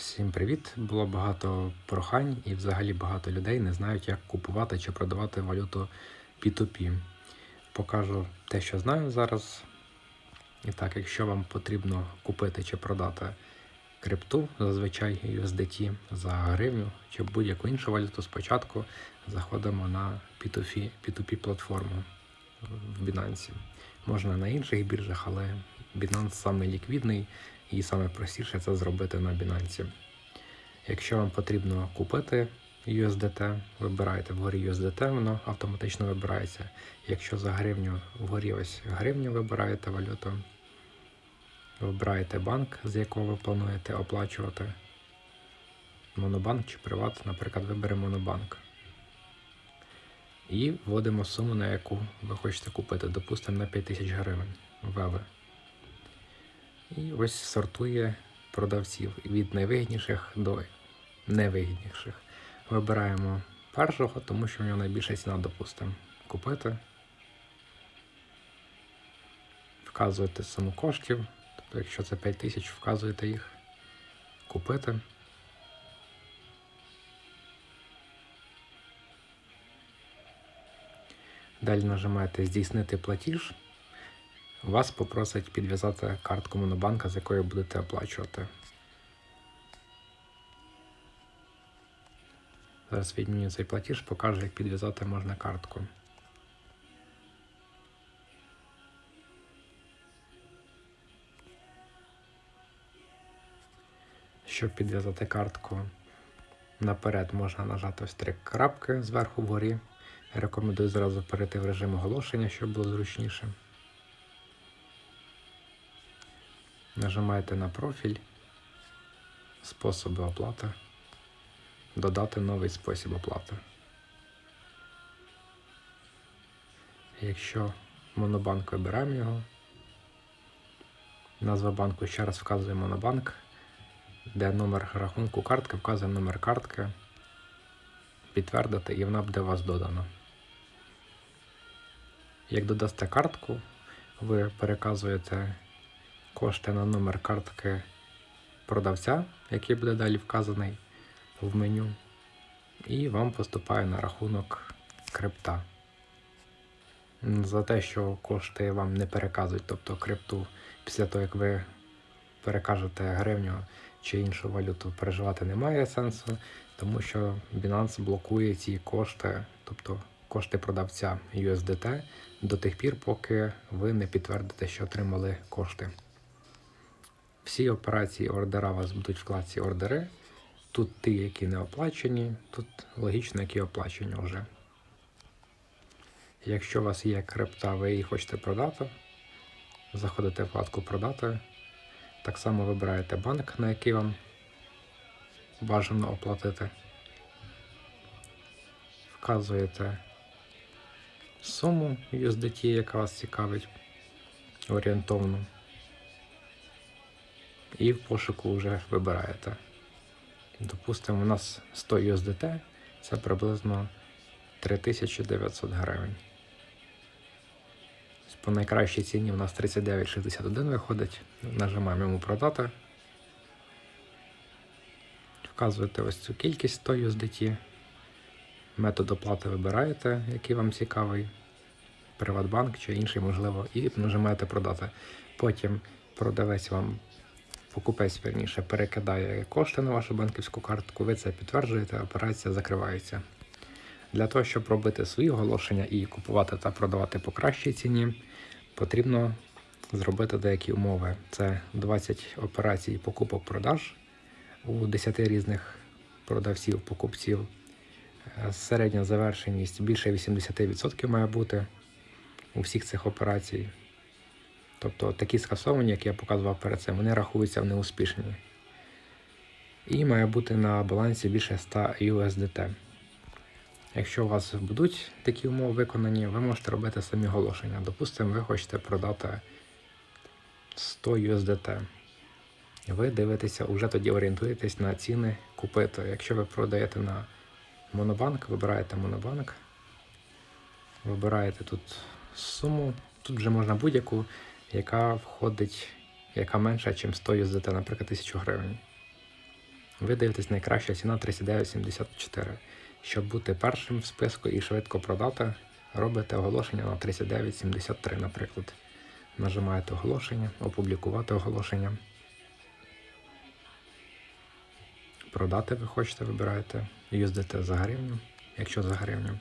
Всім привіт! Було багато прохань і взагалі багато людей не знають, як купувати чи продавати валюту P2P. Покажу те, що знаю зараз. І так, якщо вам потрібно купити чи продати крипту, зазвичай USDT за гривню чи будь-яку іншу валюту, спочатку заходимо на P2P, P2P платформу в Binance. Можна на інших біржах, але Binance саме ліквідний і саме простіше це зробити на Binance. Якщо вам потрібно купити USDT, вибираєте вгорі USDT, воно автоматично вибирається. Якщо за гривню вгорі ось гривню вибираєте валюту, вибираєте банк, з якого ви плануєте оплачувати. Монобанк чи приват, наприклад, виберемо Монобанк. І вводимо суму, на яку ви хочете купити, допустимо, на 5000 гривень ввели. І ось сортує продавців від найвигідніших до невигідніших. Вибираємо першого, тому що в нього найбільша ціна, допустимо, купити. Вказуєте суму коштів. Тобто, якщо це 5 тисяч, вказуєте їх. Купити. Далі нажимаєте Здійснити платіж. Вас попросять підв'язати картку Монобанка, з якої будете оплачувати. Зараз відміню цей платіж, покажу, як підв'язати можна картку. Щоб підв'язати картку наперед, можна нажати ось три крапки зверху вгорі. Рекомендую зразу перейти в режим оголошення, щоб було зручніше. Нажимаєте на профіль, способи оплати, додати новий спосіб оплати. Якщо Монобанк вибираємо його, назва банку ще раз вказує Монобанк, де номер рахунку картки, вказує номер картки, підтвердити і вона буде вас додана. Як додасте картку, ви переказуєте кошти на номер картки продавця, який буде далі вказаний в меню, і вам поступає на рахунок крипта. За те, що кошти вам не переказують, тобто крипту, після того, як ви перекажете гривню чи іншу валюту, переживати немає сенсу, тому що Binance блокує ці кошти, тобто кошти продавця USDT до тих пір, поки ви не підтвердите, що отримали кошти. Всі операції ордера вас будуть вкладці ордери. Тут ті, які не оплачені, тут логічно, які оплачені вже. Якщо у вас є крипта, ви її хочете продати, заходите в вкладку Продати. Так само вибираєте банк, на який вам бажано оплатити. Вказуєте суму USDT, яка вас цікавить орієнтовно. І в пошуку вже вибираєте. Допустимо, у нас 100 USDT, це приблизно 3900 гривень. По найкращій ціні у нас 39,61 виходить. Нажимаємо йому продати. Вказуєте ось цю кількість 100 USDT. Метод оплати вибираєте, який вам цікавий. Приватбанк чи інший, можливо, і нажимаєте продати. Потім продавець вам, покупець верніше, перекидає кошти на вашу банківську картку, ви це підтверджуєте, операція закривається. Для того, щоб робити свої оголошення і купувати та продавати по кращій ціні, потрібно зробити деякі умови. Це 20 операцій покупок-продаж у 10 різних продавців, покупців. Середня завершеність більше 80% має бути у всіх цих операцій. Тобто такі скасовані, як я показував перед цим, вони рахуються в неуспішні. І має бути на балансі більше 100 USDT. Якщо у вас будуть такі умови виконані, ви можете робити самі оголошення. Допустимо, ви хочете продати 100 USDT. Ви дивитеся, вже тоді орієнтуєтесь на ціни купити. Якщо ви продаєте на Монобанк, вибираєте Монобанк, вибираєте тут суму. Тут вже можна будь-яку, яка входить, яка менша, ніж 100 USDT, наприклад, 1000 гривень. Ви дивитесь найкраща ціна 39,74. Щоб бути першим в списку і швидко продати, робите оголошення на 39,73, наприклад. Нажимаєте оголошення, опублікувати оголошення. Продати ви хочете, вибираєте. Їздите за гривню, якщо за гривню.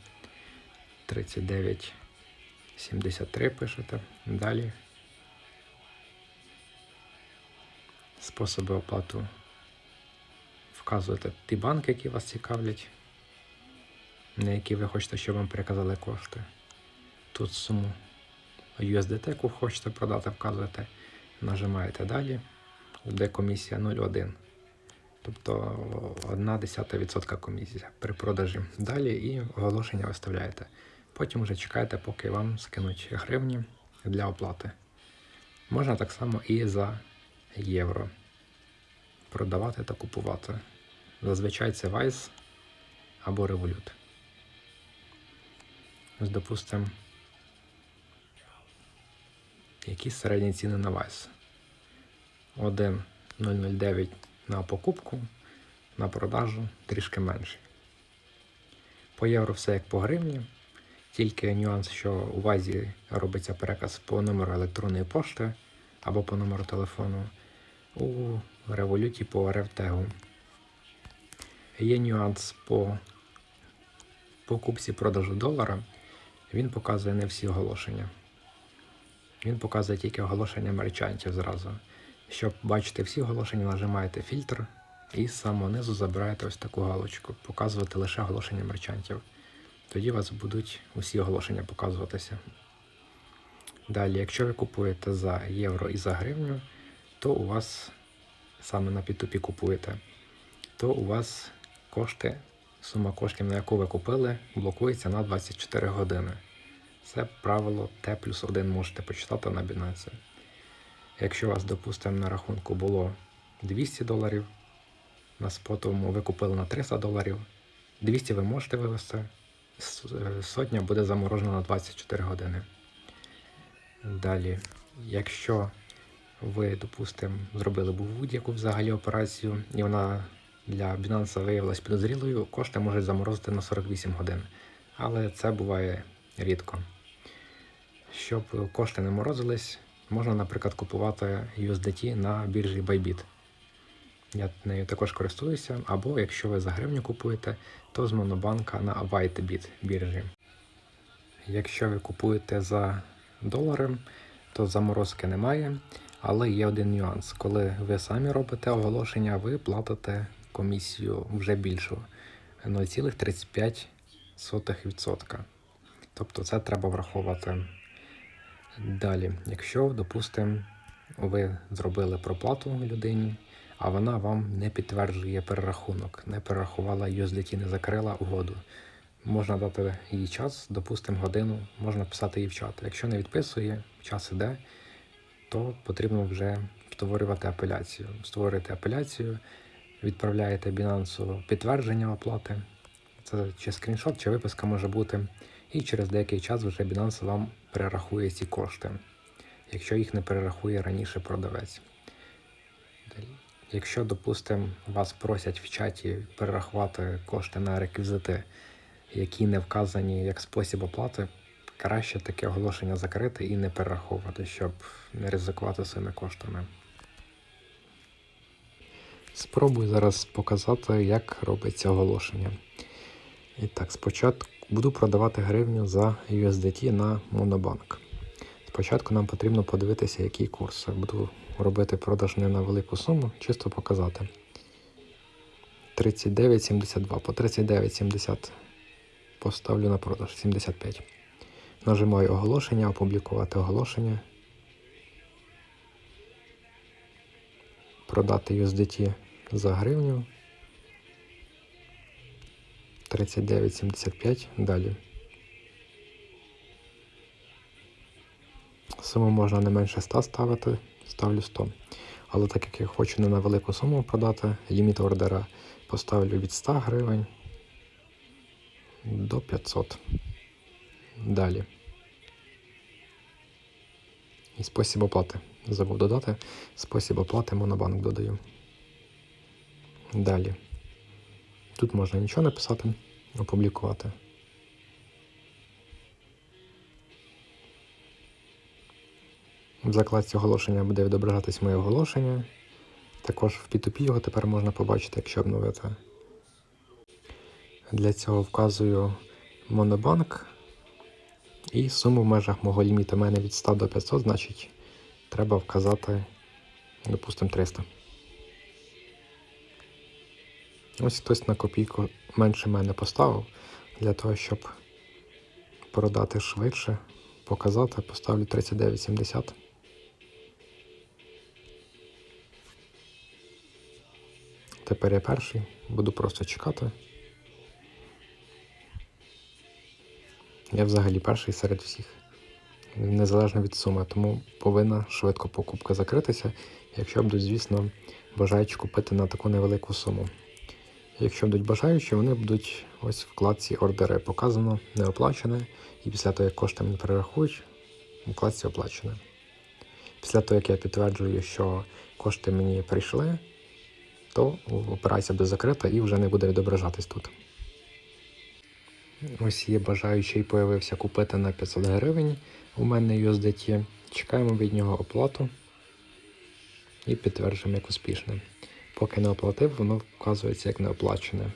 39,73 пишете. Далі. Способи оплату. Вказуєте ті банки, які вас цікавлять, на які ви хочете, щоб вам переказали кошти. Тут суму USDT, яку хочете продати, вказуєте, нажимаєте далі, де комісія 0,1. Тобто 1,1% комісія при продажі. Далі і оголошення виставляєте. Потім вже чекаєте, поки вам скинуть гривні для оплати. Можна так само і за євро продавати та купувати. Зазвичай це Vice або Revolut. Ось, допустимо, які середні ціни на Vice. 1,009 на покупку, на продажу трішки менше. По євро все як по гривні. Тільки нюанс, що у Вазі робиться переказ по номеру електронної пошти або по номеру телефону. У революті по ревтегу. Є нюанс по покупці продажу долара. Він показує не всі оголошення. Він показує тільки оголошення мерчантів зразу. Щоб бачити всі оголошення, нажимаєте фільтр і з самого низу забираєте ось таку галочку. Показувати лише оголошення мерчантів. Тоді у вас будуть усі оголошення показуватися. Далі, якщо ви купуєте за євро і за гривню, то у вас саме на підтупі купуєте, то у вас кошти, сума коштів, на яку ви купили, блокується на 24 години. Це правило Т плюс 1 можете почитати на Binance. Якщо у вас, допустимо, на рахунку було 200 доларів, на спотовому ви купили на 300 доларів, 200 ви можете вивести, е, сотня буде заморожена на 24 години. Далі, якщо ви, допустимо, зробили будь-яку взагалі операцію, і вона для Binance виявилась підозрілою, кошти можуть заморозити на 48 годин. Але це буває рідко. Щоб кошти не морозились, можна, наприклад, купувати USDT на біржі Bybit. Я нею також користуюся, або якщо ви за гривню купуєте, то з монобанка на WhiteBit біржі. Якщо ви купуєте за долари, то заморозки немає, але є один нюанс. Коли ви самі робите оголошення, ви платите комісію вже більшу 0,35%. Тобто це треба враховувати. Далі, якщо, допустимо, ви зробили проплату людині, а вона вам не підтверджує перерахунок, не перерахувала USDT, не закрила угоду. Можна дати їй час, допустимо, годину, можна писати їй в чат. Якщо не відписує, час іде, то потрібно вже створювати апеляцію. Створюєте апеляцію, відправляєте Binance підтвердження оплати. Це чи скріншот, чи виписка може бути. І через деякий час вже Binance вам перерахує ці кошти, якщо їх не перерахує раніше продавець. Якщо, допустимо, вас просять в чаті перерахувати кошти на реквізити, які не вказані як спосіб оплати, краще таке оголошення закрити і не перераховувати, щоб не ризикувати своїми коштами. Спробую зараз показати, як робиться оголошення. І так, спочатку буду продавати гривню за USDT на Monobank. Спочатку нам потрібно подивитися, який курс. Буду робити продаж не на велику суму, чисто показати. 39,72. По 39,70 поставлю на продаж 75. Нажимаю оголошення, опублікувати оголошення. Продати USDT за гривню. 39,75. Далі. Суму можна не менше 100 ставити, ставлю 100. Але так як я хочу не на велику суму продати, ліміт ордера поставлю від 100 гривень до 500. Далі. І спосіб оплати. Забув додати. Спосіб оплати монобанк додаю. Далі. Тут можна нічого написати, опублікувати. В закладці оголошення буде відображатись моє оголошення. Також в P2P його тепер можна побачити, якщо обновити. Для цього вказую монобанк і суму в межах мого ліміту у мене від 100 до 500, значить треба вказати, допустимо, 300. Ось хтось на копійку менше мене поставив для того, щоб продати швидше, показати, поставлю 39,70. Тепер я перший, буду просто чекати. Я взагалі перший серед всіх, незалежно від суми, тому повинна швидко покупка закритися, якщо будуть, звісно, бажаючи купити на таку невелику суму. Якщо будуть бажаючі, вони будуть ось вкладці ордери показано неоплачене, і після того, як кошти мені перерахують, вкладці оплачене. Після того, як я підтверджую, що кошти мені прийшли, то операція буде закрита і вже не буде відображатись тут. Ось є бажаючий появився купити на 500 гривень. У мене USDT. Чекаємо від нього оплату і підтверджуємо як успішне. Поки не оплатив, воно вказується як неоплачене.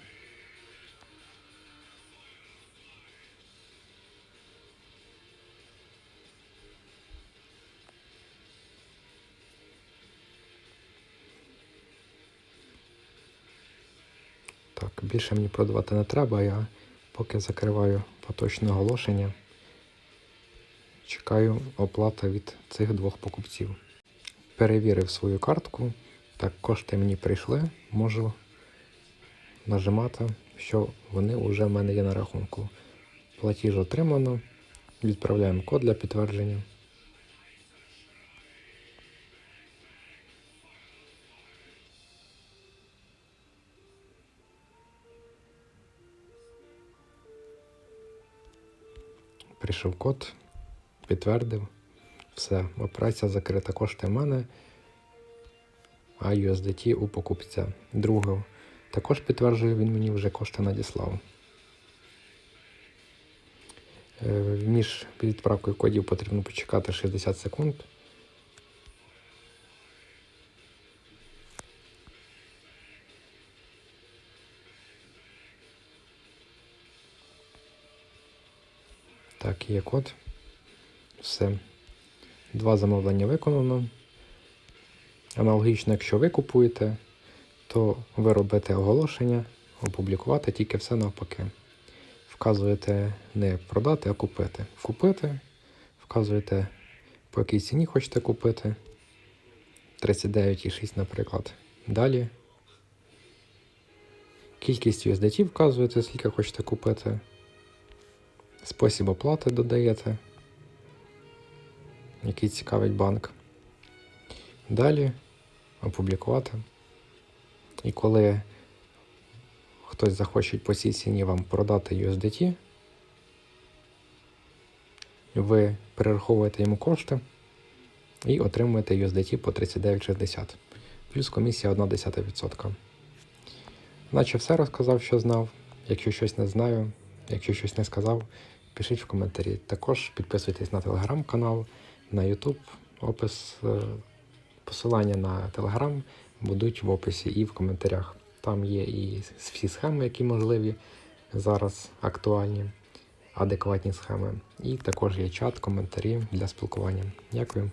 Так, більше мені продавати не треба, я поки закриваю поточне оголошення. Чекаю оплата від цих двох покупців. Перевірив свою картку. Так, кошти мені прийшли, можу нажимати, що вони вже в мене є на рахунку. Платіж отримано. Відправляємо код для підтвердження. Прийшов код, підтвердив. Все, операція закрита. Кошти в мене, а USDT у покупця. Другого також підтверджую, він мені вже кошти надіслав. Е, Між відправкою кодів потрібно почекати 60 секунд. Так, є код. Все. Два замовлення виконано. Аналогічно, якщо ви купуєте, то ви робите оголошення, опублікувати тільки все навпаки. Вказуєте не продати, а купити. Купити, вказуєте, по якій ціні хочете купити. 39,6, наприклад. Далі. Кількість USDT вказуєте, скільки хочете купити. Спосіб оплати додаєте, який цікавить банк. Далі опублікувати. І коли хтось захоче по цій ціні вам продати USDT, ви перераховуєте йому кошти і отримуєте USDT по 39,60. Плюс комісія 1,1%. Наче все розказав, що знав. Якщо щось не знаю, якщо щось не сказав, пишіть в коментарі. Також підписуйтесь на телеграм-канал, на Ютуб. Опис, е, посилання на телеграм будуть в описі і в коментарях. Там є і всі схеми, які можливі зараз актуальні, адекватні схеми. І також є чат, коментарі для спілкування. Дякую.